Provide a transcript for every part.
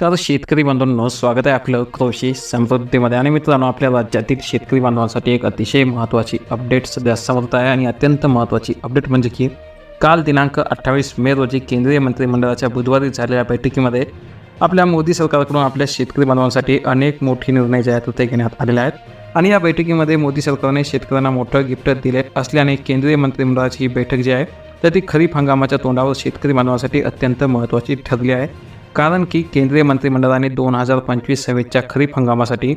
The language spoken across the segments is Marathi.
तर शेतकरी बांधवांनो स्वागत आहे आपलं कृषी समृद्धीमध्ये. आणि मित्रांनो आपल्या राज्यातील शेतकरी बांधवांसाठी एक अतिशय महत्त्वाची अपडेट सध्या समोर आहे आणि अत्यंत महत्त्वाची अपडेट म्हणजे की काल दिनांक अठ्ठावीस मे रोजी केंद्रीय मंत्रिमंडळाच्या बुधवारी झालेल्या बैठकीमध्ये आपल्या मोदी सरकारकडून आपल्या शेतकरी बांधवांसाठी अनेक मोठे निर्णय जे आहेत ते घेण्यात आलेले आहेत. आणि या बैठकीमध्ये मोदी सरकारने शेतकऱ्यांना मोठं गिफ्ट दिले असल्याने केंद्रीय मंत्रिमंडळाची ही बैठक जी आहे तर ती खरीप हंगामाच्या तोंडावर शेतकरी बांधवांसाठी अत्यंत महत्त्वाची ठरली आहे. कारण की केंद्रीय मंत्रिमंडळाने दोन हजार पंचवीस सव्वीसच्या खरीप हंगामासाठी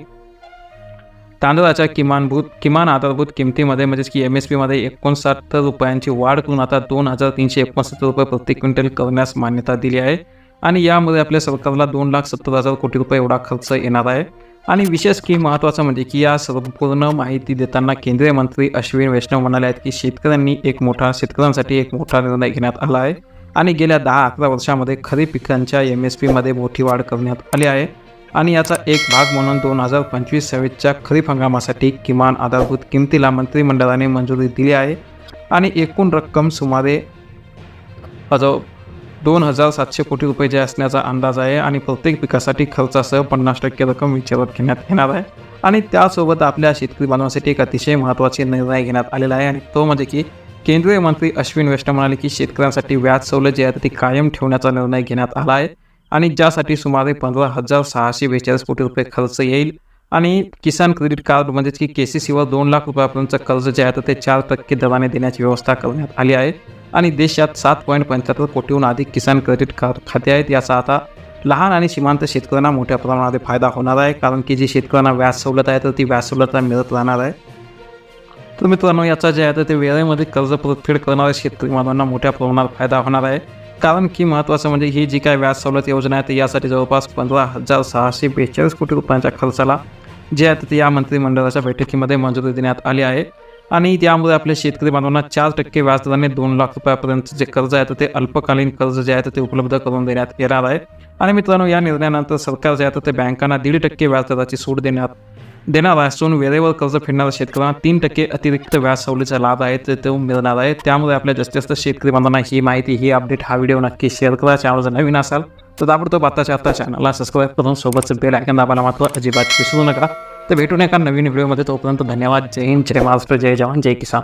तांदळाच्या किमानभूत किमान आधारभूत किमतीमध्ये म्हणजेच की एम एस पीमध्ये एकोणसाठ रुपयांची वाढ करून आता दोन हजार तीनशे एकोणसत्तर रुपये प्रति क्विंटल करण्यास मान्यता दिली आहे. आणि यामध्ये आपल्या सरकारला दोन लाख सत्तर हजार कोटी रुपये एवढा खर्च येणार आहे. आणि विशेष की महत्त्वाचं म्हणजे की या संपूर्ण माहिती देताना केंद्रीय मंत्री अश्विन वैष्णव म्हणाले आहेत की शेतकऱ्यांनी एक मोठा शेतकऱ्यांसाठी एक मोठा निर्णय घेण्यात आला आहे. आणि गेल्या दहा अकरा वर्षामध्ये खरीप पिकांच्या एम एस पीमध्ये मोठी वाढ करण्यात आली आहे. आणि याचा एक भाग म्हणून दोन हजार पंचवीस सव्वीसच्या खरीप हंगामासाठी किमान आधारभूत किमतीला मंत्रिमंडळाने मंजुरी दिली आहे. आणि एकूण रक्कम सुमारे अजव दोन हजार सातशे कोटी रुपये जे असण्याचा अंदाज आहे आणि प्रत्येक पिकासाठी खर्चासह पन्नास टक्के रक्कम विचारात घेण्यात येणार आहे. आणि त्यासोबत आपल्या शेतकरी बांधवासाठी एक अतिशय महत्त्वाचे निर्णय घेण्यात आलेला आहे. आणि तो म्हणजे की केंद्रीय मंत्री अश्विन वैष्णव म्हणाले की शेतकऱ्यांसाठी व्याज सवलत जी आहे ती कायम ठेवण्याचा निर्णय घेण्यात आला आहे आणि ज्यासाठी सुमारे पंधरा हजार सहाशे बेचाळीस कोटी रुपये खर्च येईल. आणि किसान क्रेडिट कार्ड म्हणजेच की के सी सीवर दोन लाख रुपयापर्यंतचं कर्ज जे आहे तर ते चार टक्के दराने देण्याची व्यवस्था करण्यात आली आहे. आणि देशात सात पॉईंट पंच्याहत्तर कोटीहून अधिक किसान क्रेडिट कार्ड खाते आहेत. याचा आता लहान आणि सीमांत शेतकऱ्यांना मोठ्या प्रमाणामध्ये फायदा होणार आहे कारण की जी शेतकऱ्यांना व्याज सवलत आहे तर ती व्याज सवलत मिळत राहणार आहे. तर मित्रांनो याचा जे आहे तर ते वेळेमध्ये कर्ज परतफेड करणाऱ्या शेतकरी बांधवांना मोठ्या प्रमाणात फायदा होणार आहे. कारण की महत्त्वाचं म्हणजे ही जी काय व्याज सवलत योजना आहे तर यासाठी जवळपास पंधरा हजार सहाशे बेचाळीस कोटी रुपयांच्या खर्चाला जे आहे ते या मंत्रिमंडळाच्या बैठकीमध्ये मंजुरी देण्यात आली आहे. आणि त्यामुळे आपल्या शेतकरी बांधवांना चार टक्के व्याजदराने दोन लाख रुपयापर्यंत जे कर्ज आहे तर ते अल्पकालीन कर्ज जे आहे तर ते उपलब्ध करून देण्यात येणार आहे. आणि मित्रांनो या निर्णयानंतर सरकार जे आहे तर ते बँकांना दीड टक्के व्याजदराची सूट देण्यात देणार असून वेळेवर कर्ज फेडणाऱ्या शेतकऱ्यांना तीन टक्के अतिरिक्त व्याज सवलीचा लाभ आहे ते तो मिळणार आहे. त्यामुळे आपल्या जास्तीत जास्त शेतकरी बांधवांना ही माहिती ही अपडेट हा व्हिडिओ नक्की शेअर करा. चॅनल जर नवीन असाल तर ताबडतोब आताच्या आता चॅनलला सबस्क्राईब करून सोबतचं बेल आयकन दाबायला मात्र अजिबात विसरू नका. तर भेटून एका नवीन व्हिडिओमध्ये तोपर्यंत धन्यवाद. जय हिंद जय महाराष्ट्र जय जवान जय किसान.